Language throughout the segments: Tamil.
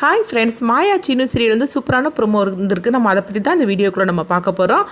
Hi friends Maya Seenu serial வந்து சூப்பரான ப்ரொமோ இருந்திருக்கு. நம்ம அதை பற்றி தான் இந்த வீடியோக்குள்ளே நம்ம பார்க்க போகிறோம்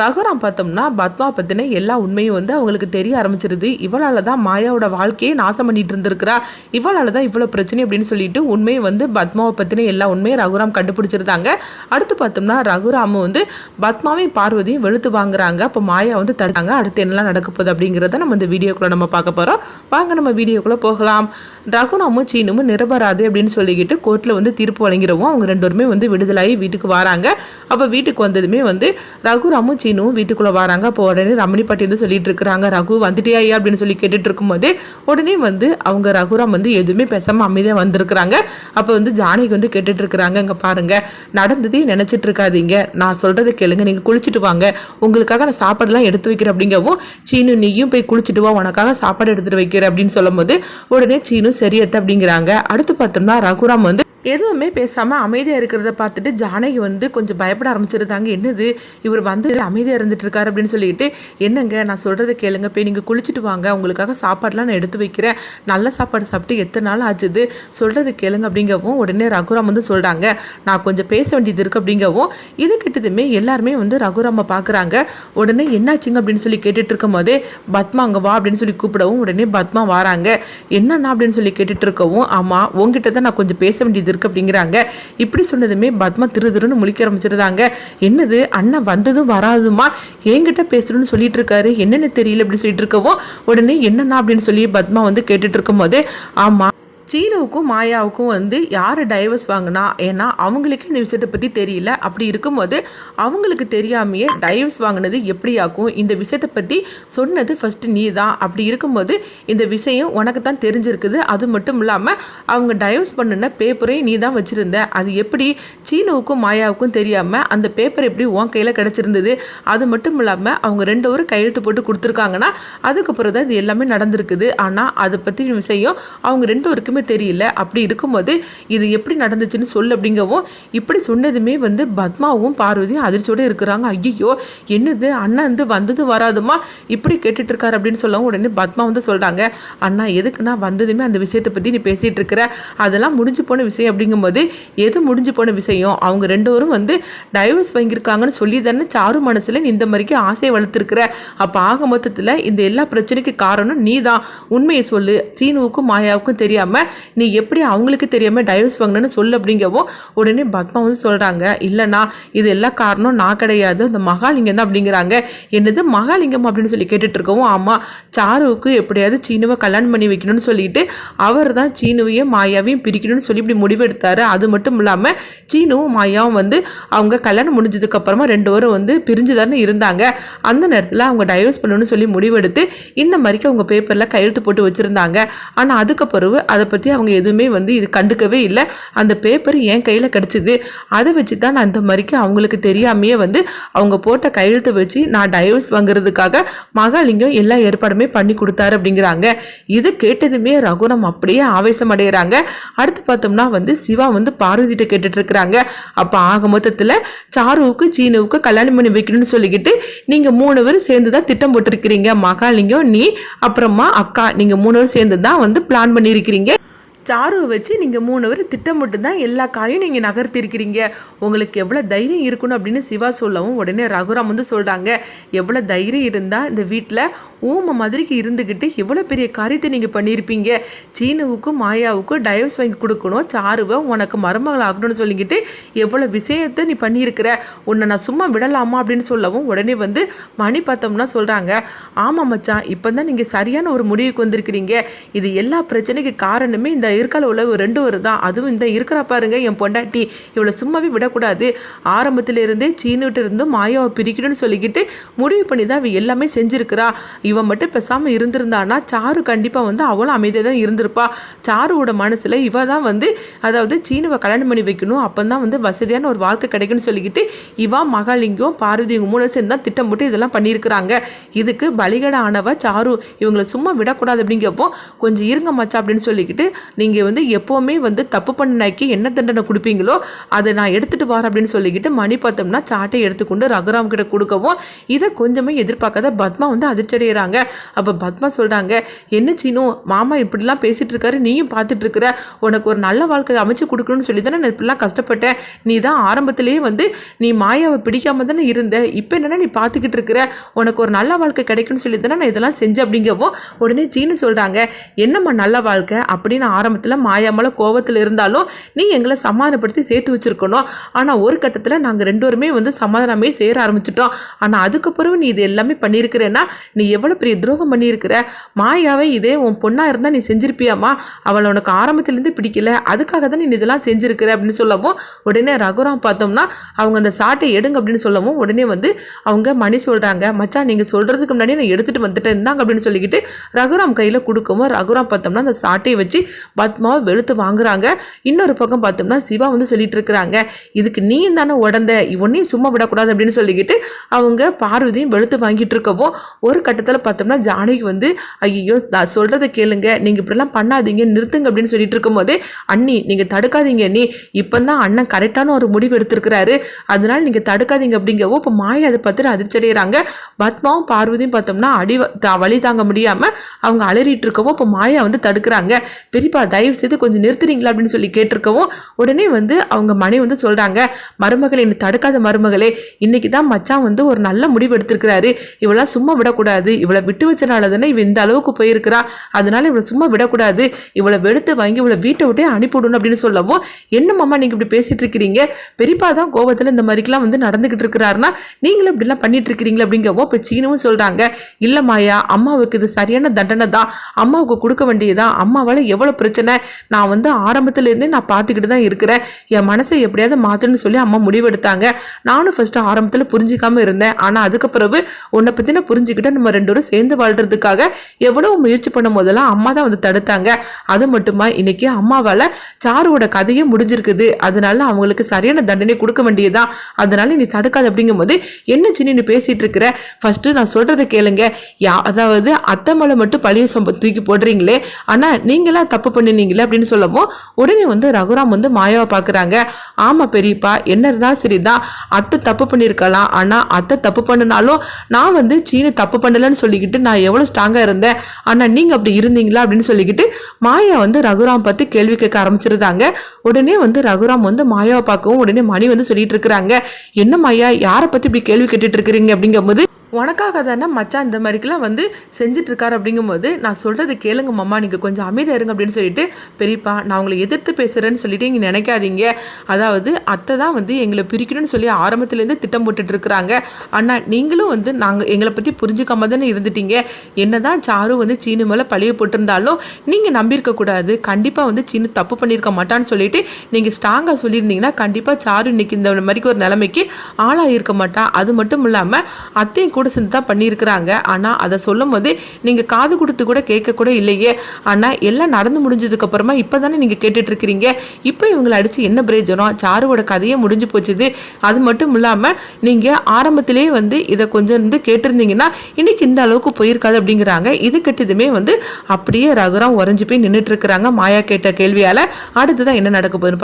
ரகுராம் பார்த்தோம்னா பத்மா பற்றின எல்லா உண்மையும் வந்து அவங்களுக்கு தெரிய ஆரம்பிச்சிருது. இவளால் தான் மாயாவோட வாழ்க்கையை நாசம் பண்ணிட்டு இருந்திருக்கிறா. இவளால் தான் இவ்வளோ பிரச்சனை அப்படின்னு சொல்லிட்டு உண்மையை வந்து பத்மாவை பற்றின எல்லா உண்மையும் ரகுராம் கண்டுபிடிச்சிருந்தாங்க. அடுத்து பார்த்தோம்னா ரகுராம் வந்து பத்மாவையும் பார்வதியும் வெளுத்து வாங்குறாங்க. அப்போ மாயா வந்து தடுத்தாங்க. அடுத்து என்னெல்லாம் நடக்க போகுது அப்படிங்கிறத நம்ம இந்த வீடியோக்குள்ளே நம்ம பார்க்க போகிறோம் வாங்க நம்ம வீடியோக்குள்ளே போகலாம். ரகுராமும் சீனுமும் நிரபராது அப்படின்னு சொல்லிக்கிட்டு கோர்ட்டில் வந்து தீர்ப்பு வழங்கிறவும் அவங்க ரெண்டோருமே வந்து விடுதலாகி வீட்டுக்கு வராங்க. அப்போ வீட்டுக்கு வந்ததுமே வந்து ரகுராமும் சீனும் வீட்டுக்குள்ளே வராங்க. அப்போ உடனே ரமணி பாட்டி வந்து சொல்லிட்டு இருக்கிறாங்க. ரகு வந்துட்டியா ஐயா? அப்படின்னு சொல்லி கேட்டுட்டு இருக்கும்போது உடனே வந்து அவங்க ரகுராம் வந்து எதுவுமே பேசாமல் அமைதியாக வந்திருக்கிறாங்க. அப்போ வந்து ஜானகி வந்து கேட்டுட்டு இருக்கிறாங்க. இங்கே பாருங்க நடந்ததே நினச்சிட்டு இருக்காதீங்க. நான் சொல்கிறத கேளுங்க. நீங்கள் குளிச்சுட்டு வாங்க. உங்களுக்காக நான் சாப்பாடுலாம் எடுத்து வைக்கிறேன் அப்படிங்கவும் சீனு நீயும் போய் குளிச்சுட்டு வா. உனக்காக சாப்பாடு எடுத்துட்டு வைக்கிறேன் அப்படின்னு சொல்லும்போது உடனே சீனும் சரியத்த அப்படிங்கிறாங்க. அடுத்து பார்த்தோம்னா ரகுராம் வந்து எதுவுமே பேசாமல் அமைதியாக இருக்கிறத பார்த்துட்டு ஜானகி வந்து கொஞ்சம் பயப்பட ஆரம்பிச்சிருந்தாங்க. என்னது? இவர் வந்து அமைதியாக இருந்துட்டு இருக்காரு அப்படின்னு சொல்லிட்டு என்னங்க? நான் சொல்கிறத கேளுங்க. போய் நீங்கள் குளிச்சுட்டு வாங்க. உங்களுக்காக சாப்பாடுலாம் நான் எடுத்து வைக்கிறேன். நல்ல சாப்பாடு சாப்பிட்டு எத்தனை நாள் ஆச்சுது? சொல்கிறது கேளுங்க. அப்படிங்கவும் உடனே ரகுராம் வந்து சொல்கிறாங்க நான் கொஞ்சம் பேச வேண்டியது இருக்குது அப்படிங்கவும் இது கிட்டதுமே எல்லாருமே வந்து ரகுராமை பார்க்குறாங்க உடனே என்னாச்சுங்க? அப்படின்னு சொல்லி கேட்டுட்டு இருக்கும் போதே பத்மா அங்கே வா அப்படின்னு சொல்லி கூப்பிடவும் உடனே பத்மா வராங்க. என்னண்ணா? அப்படின்னு சொல்லி கேட்டுட்டு இருக்கவும் ஆமாம் உங்ககிட்ட தான் நான் கொஞ்சம் பேச வேண்டியது இருக்கு அப்படிங்கிறாங்க. இப்படி சொன்னதுமே பத்மா திரு திருன்னு முழிக்க ஆரம்பிச்சிருந்தாங்க என்னது? அண்ணன் வந்ததும் வராதுமா? என்கிட்ட பேசணும்னு சொல்லிட்டு இருக்காரு. என்னென்னு தெரியல அப்படின்னு சொல்லிட்டு இருக்கவும் உடனே என்னண்ணா அப்படின்னு சொல்லி பத்மா வந்து கேட்டுட்டு இருக்கும்போது ஆமா சீனுவுக்கும் மாயாவுக்கும் வந்து யார் டைவர்ஸ் வாங்கினா? ஏன்னா அவங்களுக்கே இந்த விஷயத்தை பற்றி தெரியல. அப்படி இருக்கும்போது அவங்களுக்கு தெரியாமையே டைவர்ஸ் வாங்கினது எப்படியாக்கும் இந்த விஷயத்தை பற்றி சொன்னது ஃபஸ்ட்டு நீ தான் அப்படி இருக்கும்போது இந்த விஷயம் உனக்கு தான் தெரிஞ்சிருக்குது. அது மட்டும் இல்லாமல் அவங்க டைவர்ஸ் பண்ணின பேப்பரையும் நீ தான் வச்சுருந்த. அது எப்படி சீனுவுக்கும் மாயாவுக்கும் தெரியாமல் அந்த பேப்பர் எப்படி உன் கையில் கிடச்சிருந்தது? அது மட்டும் இல்லாமல் அவங்க ரெண்டு ஒரு கையெழுத்து போட்டு கொடுத்துருக்காங்கன்னா அதுக்கப்புறம் தான் இது எல்லாமே நடந்திருக்குது. ஆனால் அதை பற்றி விஷயம் அவங்க ரெண்டு பேருக்குமே தெரியல. அப்படி இருக்கும்போது இது எப்படி நடந்துச்சுன்னு சொல்லு அப்படிங்கவும் இப்படி சொன்னதுமே வந்து பத்மாவும் பார்வதியும் அதிர்ச்சியோடு இருக்கிறாங்க. ஐயோ என்னது? அண்ணா வந்து வந்ததும் வராதுமா? இப்படி கேட்டுட்டு இருக்காரு அப்படின்னு சொல்லவும் உடனே பத்மா வந்து சொல்கிறாங்க அண்ணா எதுக்குண்ணா வந்ததுமே அந்த விஷயத்தை பற்றி நீ பேசிகிட்டு இருக்கிற? அதெல்லாம் முடிஞ்சு போன விஷயம். அப்படிங்கும்போது எது முடிஞ்சு போன விஷயம்? அவங்க ரெண்டு வந்து டைவர்ஸ் வாங்கியிருக்காங்கன்னு சொல்லி தானே சாரு மனசில் நீ இந்த மாதிரிக்கு ஆசையை வளர்த்துருக்குற? அப்போ ஆக மொத்தத்தில் இந்த எல்லா பிரச்சனைக்கு காரணம் நீ தான் உண்மையை சொல்லு. சீனுவுக்கும் மாயாவுக்கும் தெரியாமல் நீ எப்படி அவங்களுக்கு தெரியாமல் டைவர்ஸ் வாங்கினேன்னு சொல்லு அப்படிங்கவும் உடனே பத்மா வந்து சொல்கிறாங்க இல்லைண்ணா இது எல்லா காரணம் நான் கிடையாது இந்த மகாலிங்கம் தான் அப்படிங்கிறாங்க. என்னது மகாலிங்கம் அப்படின்னு சொல்லி கேட்டுட்ருக்கவும் ஆமாம் சாருவுக்கு எப்படியாவது சீனுவை கல்யாணம் பண்ணி வைக்கணும்னு சொல்லிட்டு அவர் தான் சீனுவையும் மாயாவையும் பிரிக்கணும்னு சொல்லி இப்படி முடிவெடுத்தாரு. அது மட்டும் இல்லாமல் சீனுவும் மாயாவும் வந்து அவங்க கல்யாணம் முடிஞ்சதுக்கப்புறமா ரெண்டு பேரும் வந்து பிரிஞ்சு தானே இருந்தாங்க. அந்த நேரத்தில் அவங்க டைவர்ஸ் பண்ணணும்னு சொல்லி முடிவெடுத்து இந்த மாதிரிக்கு அவங்க பேப்பரில் கையெழுத்து போட்டு வச்சுருந்தாங்க. ஆனால் அதுக்கப்புறம் அதை பற்றி அவங்க எதுவுமே வந்து இது கண்டுக்கவே இல்லை. அந்த பேப்பர் என் கையில் கிடச்சிது. அதை வச்சு தான் நான் இந்த மாதிரிக்கு அவங்களுக்கு தெரியாமையே வந்து அவங்க போட்ட கையெழுத்தை வச்சு நான் டைவர்ஸ் வாங்குறதுக்காக மகாலிங்கம் எல்லா ஏற்பாடுமே பண்ணி கொடுத்தாரு அப்படிங்கிறாங்க. இது கேட்டதுமே ரகுரம் அப்படியே ஆவேசம் அடைகிறாங்க அடுத்து பார்த்தோம்னா வந்து சிவா வந்து பார்வதிட்ட கேட்டுட்டு இருக்கிறாங்க அப்போ ஆக மொத்தத்தில் சாருவுக்கு சீனுவுக்கு கல்யாணம் பண்ணி வைக்கணும்னு சொல்லிக்கிட்டு நீங்கள் மூணு பேரும் சேர்ந்து தான் திட்டம் போட்டிருக்கிறீங்க. மகாலிங்கம் நீ அப்புறமா அக்கா நீங்கள் மூணு பேரும் சேர்ந்து தான் வந்து பிளான் பண்ணியிருக்கிறீங்க. சாருவை வச்சு நீங்கள் மூணு பேர் திட்டமிட்டு தான் எல்லா காயும் நீங்கள் நகர்த்திருக்கிறீங்க. உங்களுக்கு எவ்வளோ தைரியம் இருக்கணும் அப்படின்னு சிவா சொல்லவும் உடனே ரகுராம் வந்து சொல்கிறாங்க எவ்வளோ தைரியம் இருந்தால் இந்த வீட்டில் ஊமை மாதிரிக்கு இருந்துக்கிட்டு எவ்வளோ பெரிய காரியத்தை நீங்கள் பண்ணியிருப்பீங்க சீனுவுக்கும் மாயாவுக்கும் டைவர்ஸ் வாங்கி கொடுக்கணும். சாருவை உனக்கு மருமகள் ஆகணும்னு சொல்லிக்கிட்டு எவ்வளோ விஷயத்தை நீ பண்ணியிருக்கிற? உன்னை நான் சும்மா விடலாமா அப்படின்னு சொல்லவும் உடனே வந்து மணி பார்த்தோம்னா சொல்கிறாங்க ஆமாம் மச்சான் இப்போ தான் நீங்கள் சரியான ஒரு முடிவுக்கு வந்திருக்கிறீங்க. இது எல்லா பிரச்சனைக்கு காரணமே இந்த இருக்கால உள்ள ரெண்டு வரும் தான். அதுவும் இந்த இருக்கிற பாருங்க என் பொண்டாட்டி. இவளை சும்மாவே விடக்கூடாது. ஆரம்பத்திலிருந்தே சீனுட்டு இருந்தும் மாயாவை பிரிக்கணும்னு சொல்லிக்கிட்டு முடிவு பண்ணி தான் இவ எல்லாமே செஞ்சிருக்கிறா. இவன் மட்டும் பேசாமல் இருந்திருந்தானா? சாரு கண்டிப்பாக வந்து அவளும் அமைதியாக தான் இருந்திருப்பா. சாருவோட மனசில் இவ தான் வந்து அதாவது சீனுவை கல்யாணம் பண்ணி வைக்கணும். அப்போ தான் வந்து வசதியான ஒரு வாழ்க்கை கிடைக்கும்னு சொல்லிக்கிட்டு இவா மகாலிங்கம் பார்வதியும் மூணு சேர்ந்து தான் திட்டம் போட்டு இதெல்லாம் பண்ணியிருக்கிறாங்க. இதுக்கு பலிகட ஆனவ சாரு இவங்களை சும்மா விடக்கூடாது அப்படிங்கிறப்போ கொஞ்சம் இருங்க மச்சா அப்படின்னு சொல்லிக்கிட்டு நீங்கள் வந்து எப்போவுமே வந்து தப்பு பண்ணனாக்கி என்ன தண்டனை கொடுப்பீங்களோ அதை நான் எடுத்துகிட்டு வரேன் அப்படின்னு சொல்லிக்கிட்டு மணி பார்த்தோம்னா சாட்டை எடுத்துக்கொண்டு ரகுராம் கிட்ட கொடுக்கவும் இதை கொஞ்சமே எதிர்பார்க்காத பத்மா வந்து அதிர்ச்சி அடைகிறாங்க அப்போ பத்மா சொல்கிறாங்க என்ன சீனு மாமா இப்படிலாம் பேசிகிட்டு இருக்காரு நீயும் பார்த்துட்டு இருக்கிற உனக்கு ஒரு நல்ல வாழ்க்கை அமைச்சு கொடுக்கணும்னு சொல்லி தானே நான் இப்படிலாம் கஷ்டப்பட்டேன். நீ தான் ஆரம்பத்திலேயே வந்து நீ மாயாவை பிடிக்காம தானே இருந்த இப்போ என்னென்னா நீ பார்த்துக்கிட்டு இருக்கிற உனக்கு ஒரு நல்ல வாழ்க்கை கிடைக்கும்னு சொல்லி தானே நான் இதெல்லாம் செஞ்சேன். அப்படிங்கவும் உடனே சீனு சொல்கிறாங்க என்னம்மா நல்ல வாழ்க்கை? அப்படின்னு ஆரம்பத்தில் மாயாமல கோவத்தில் இருந்தாலும் நீ எங்களை சமாதானப்படுத்தி சேர்த்து வச்சுருக்கணும். ஆனால் ஒரு கட்டத்தில் நாங்கள் ரெண்டு பேருமே வந்து சமாதானமே சேர ஆரம்பிச்சிட்டோம். ஆனால் அதுக்கப்புறம் நீ இது எல்லாமே பண்ணியிருக்கிறேன்னா நீ எவ்வளோ பெரிய துரோகம் பண்ணியிருக்கிற? மாயாவை இதே உன் பொண்ணாக இருந்தால் நீ செஞ்சிருப்பியாமா அவளை உனக்கு ஆரம்பத்துலேருந்து பிடிக்கல. அதுக்காக தான் நீ இதெல்லாம் செஞ்சிருக்கிற அப்படின்னு சொல்லவும் உடனே ரகுராம் பார்த்தோம்னா அவங்க அந்த சாட்டை எடுங்க அப்படின்னு சொல்லவும் உடனே வந்து அவங்க மணி சொல்கிறாங்க மச்சான் நீங்கள் சொல்கிறதுக்கு முன்னாடி நான் எடுத்துகிட்டு வந்துட்டேன் இருந்தாங்க அப்படின்னு சொல்லிக்கிட்டு ரகுராம் கையில் கொடுக்கவும் ரகுராம் பார்த்தோம்னா அந்த சாட்டையை வச்சு பத்மாவை வெளுத்து வாங்குறாங்க. இன்னொரு பக்கம் பார்த்தோம்னா சிவா வந்து சொல்லிட்டு இருக்கிறாங்க இதுக்கு நீ தானே உடந்த இவனையும் சும்மா விடக்கூடாது அப்படின்னு சொல்லிக்கிட்டு அவங்க பார்வதியும் வெளுத்து வாங்கிட்டு இருக்கவும் ஒரு கட்டத்தில் பார்த்தோம்னா ஜானகி வந்து ஐயோ நான் சொல்கிறத கேளுங்க நீங்கள் இப்படிலாம் பண்ணாதீங்க நிறுத்துங்க அப்படின்னு சொல்லிட்டு இருக்கும்போது அண்ணி நீங்கள் தடுக்காதீங்க நீ இப்போ தான் அண்ணன் கரெக்டான ஒரு முடிவு எடுத்திருக்கிறாரு. அதனால நீங்கள் தடுக்காதீங்க அப்படிங்கவோ இப்போ மாயா அதை பார்த்துட்டு அதிர்ச்சி அடைகிறாங்க பத்மாவும் பார்வதியும் பார்த்தோம்னா அடி வ- த- தாங்க முடியாமல் அவங்க அலறிட்டு இருக்கவும் இப்போ மாயா வந்து தடுக்கிறாங்க. பெரியப்பா தயவு செய்து கொஞ்சம் நிறுத்துறீங்களா அப்படின்னு சொல்லி கேட்டிருக்கவும் உடனே வந்து அவங்க மணி வந்து சொல்கிறாங்க மருமகளே என்னை தடுக்காத மருமகளே இன்னைக்கு தான் மச்சான் வந்து ஒரு நல்ல முடிவு எடுத்திருக்கிறாரு. இவளெல்லாம் சும்மா விடக்கூடாது. இவளை விட்டு வச்சனால தானே இவ இந்த அளவுக்கு போயிருக்கிறா. அதனால இவளை சும்மா விடக்கூடாது. இவளை வெடுத்து வாங்கி இவளை வீட்டை விட்டே அனுப்பிவிடணும் அப்படின்னு சொல்லவும் என்ன மாமா நீங்கள் இப்படி பேசிட்டு இருக்கிறீங்க? பெரியப்பா தான் கோபத்தில் இந்த மாதிரிக்கெல்லாம் வந்து நடந்துகிட்டு இருக்கிறாருன்னா நீங்களும் இப்படிலாம் பண்ணிட்டு இருக்கிறீங்களா அப்படிங்கவும் இப்போ சீனவும் சொல்கிறாங்க இல்லை மாயா அம்மாவுக்கு இது சரியான தண்டனை தான். அம்மாவுக்கு கொடுக்க வேண்டியதான் அம்மாவால் எவ்வளோ பிரச்சனை நான் வந்து ஆரம்பத்துலேருந்தே நான் பார்த்துக்கிட்டு தான் இருக்கிறேன். என் மனசை எப்படியாவது மாற்றணும்னு சொல்லி அம்மா முடிவெடுத்தாங்க. நானும் ஃபஸ்ட்டு ஆரம்பத்தில் புரிஞ்சிக்காமல் இருந்தேன். ஆனால் அதுக்கு பிறகு உன்னை பற்றின புரிஞ்சுக்கிட்டு நம்ம ரெண்டு பேரும் சேர்ந்து வாழ்றதுக்காக எவ்வளோ முயற்சி பண்ணும் போதெல்லாம் அம்மா தான் வந்து தடுத்தாங்க. அது மட்டுமா இன்னைக்கு அம்மாவால் சாருவோட கதையும் முடிஞ்சிருக்குது. அதனால அவங்களுக்கு சரியான தண்டனை கொடுக்க வேண்டியதுதான். அதனால நீ தடுக்காது அப்படிங்கும்போது என்ன சின்ன நீ பேசிட்டு இருக்கிற? ஃபர்ஸ்ட் நான் சொல்றதை கேளுங்க. யா அதாவது அத்தை மலை மட்டும் பழைய சொம்ப தூக்கி போடுறீங்களே. ஆனா நீங்களாம் தப்பு பண்ணி பண்ணினீங்களே அப்படின்னு சொல்லவும் உடனே வந்து ரகுராம் வந்து மாயாவை பார்க்குறாங்க. ஆமா பெரியப்பா என்ன இருந்தாலும் சரிதான் அத்தை தப்பு பண்ணியிருக்கலாம். ஆனா அத்தை தப்பு பண்ணினாலும் நான் வந்து சீனை தப்பு பண்ணலன்னு சொல்லிக்கிட்டு நான் எவ்வளோ ஸ்ட்ராங்காக இருந்தேன். ஆனா நீங்க அப்படி இருந்தீங்களா அப்படின்னு சொல்லிக்கிட்டு மாயா வந்து ரகுராம் பார்த்து கேள்வி கேட்க ஆரம்பிச்சிருந்தாங்க. உடனே வந்து ரகுராம் வந்து மாயாவை பார்க்கவும் உடனே மணி வந்து சொல்லிட்டு இருக்கிறாங்க. என்ன மாயா யாரை பத்தி இப்படி கேள்வி கேட்டுட்டு இருக்கிறீங்க அப்படிங்கும்போது உனக்காக தானே மச்சான் இந்த மாதிரிக்கெல்லாம் வந்து செஞ்சிட்ருக்காரு அப்படிங்கும்போது நான் சொல்கிறது கேளுங்க மாமா நீங்கள் கொஞ்சம் அமைதியாக இருங்க அப்படின்னு சொல்லிட்டு பெரியப்பா நான் உங்களை எதிர்த்து பேசுகிறேன்னு சொல்லிட்டு இங்கே நினைக்காதீங்க. அதாவது அத்தை தான் வந்து எங்களை பிரிக்கணும்னு சொல்லி ஆரம்பத்துலேருந்து திட்டம் போட்டுட்டு இருக்கிறாங்க நீங்களும் வந்து நாங்கள் எங்களை பற்றி புரிஞ்சுக்காம தானே இருந்துட்டீங்க. என்ன தான் சாரு வந்து சீனு மேலே பழிய போட்டிருந்தாலும் நீங்கள் நம்பியிருக்கக்கூடாது கண்டிப்பாக வந்து சீனு தப்பு பண்ணியிருக்க மாட்டான்னு சொல்லிட்டு நீங்கள் ஸ்ட்ராங்காக சொல்லியிருந்தீங்கன்னா கண்டிப்பாக சாரு இன்னைக்கு இந்த மாதிரிக்கு ஒரு நிலைமைக்கு ஆளாகிருக்க மாட்டா. அது மட்டும் இல்லாமல் அத்தையும் கூட சேர்ந்து தான் பண்ணியிருக்கிறாங்க. ஆனால் அதை சொல்லும் போது நீங்கள் காது கொடுத்து கூட கேட்க கூட இல்லையே. ஆனால் எல்லாம் நடந்து முடிஞ்சதுக்கப்புறமா இப்போ தானே நீங்கள் கேட்டுட்ருக்கிறீங்க. இப்போ இவங்களை அடித்து என்ன பிரயோஜனம்? சாருவோட கதையே முடிஞ்சு போச்சுது. அது மட்டும் இல்லாமல் நீங்கள் ஆரம்பத்திலேயே வந்து இதை கொஞ்சம் வந்து கேட்டிருந்தீங்கன்னா இன்றைக்கி இந்த அளவுக்கு போயிருக்காது அப்படிங்கிறாங்க. இது கெட்டதுமே வந்து அப்படியே ரகுராம் உறைஞ்சு போய் நின்றுட்டு இருக்கிறாங்க மாயா கேட்ட கேள்வியால். அடுத்ததான் என்ன நடக்க போகுதுன்னு